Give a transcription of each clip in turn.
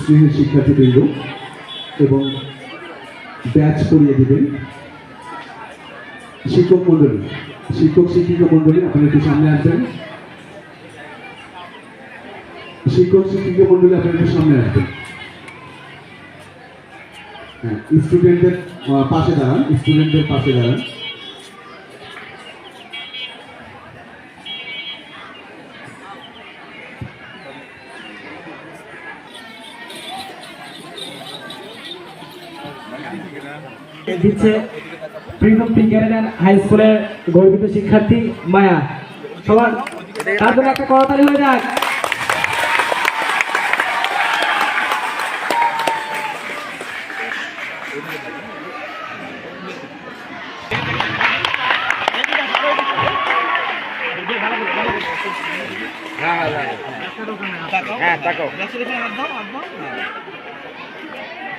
স্নেহের শিক্ষার্থীবৃন্দ, এবং ব্যাচ করিয়ে দেবেন। শিক্ষক মণ্ডলী, শিক্ষক শিক্ষিকা মণ্ডলী, আপনারা একটু সামনে আসবেন। শিক্ষক শিক্ষিকা মণ্ডলী, আপনারা একটু সামনে আসবেন। হ্যাঁ স্টুডেন্টদের পাশে দাঁড়ান স্টুডেন্টদের পাশে দাঁড়ান। দিচ্ছে প্রিন্টম টিকারেন হাই স্কুলের গর্বিত শিক্ষার্থী মায়া। সবার তার জন্য একটা করতালি হয়ে যাক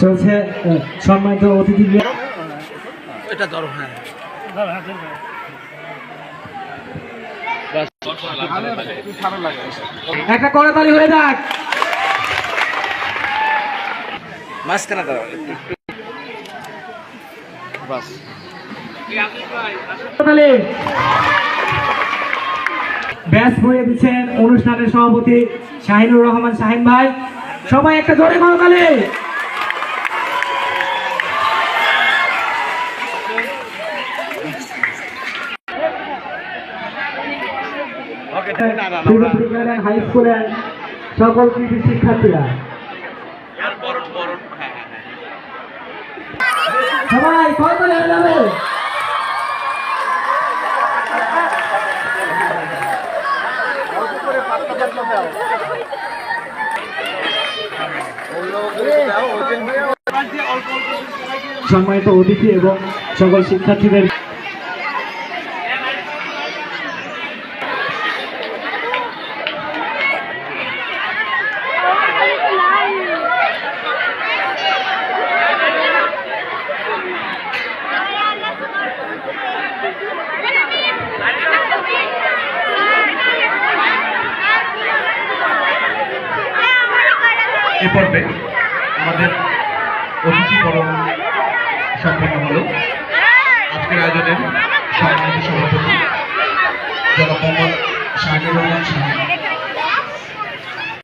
চলছে সম্মানিত অতিথি এটা ধরো হ্যাঁ। একটা করতালি হয়ে যাক। মাঝখানে দাও বাস। ব্যাস ভরিয়ে দিচ্ছেন অনুষ্ঠানের সভাপতি শাহিনুর রহমান শাহিন ভাই। সবাই একটা জোরে করতালি হাই স্কুলের সকল কৃষি শিক্ষার্থীরা। সবাই করতালি হয়ে যাবে। সম্মানিত অতিথি এবং সকল শিক্ষার্থীদের এ পর্বে আমাদের অতিথিকরণ সম্পন্ন হল। আজকের আয়োজনের সভাপতি জনাব মোহাম্মদ শাহিনুর রহমান শাহিন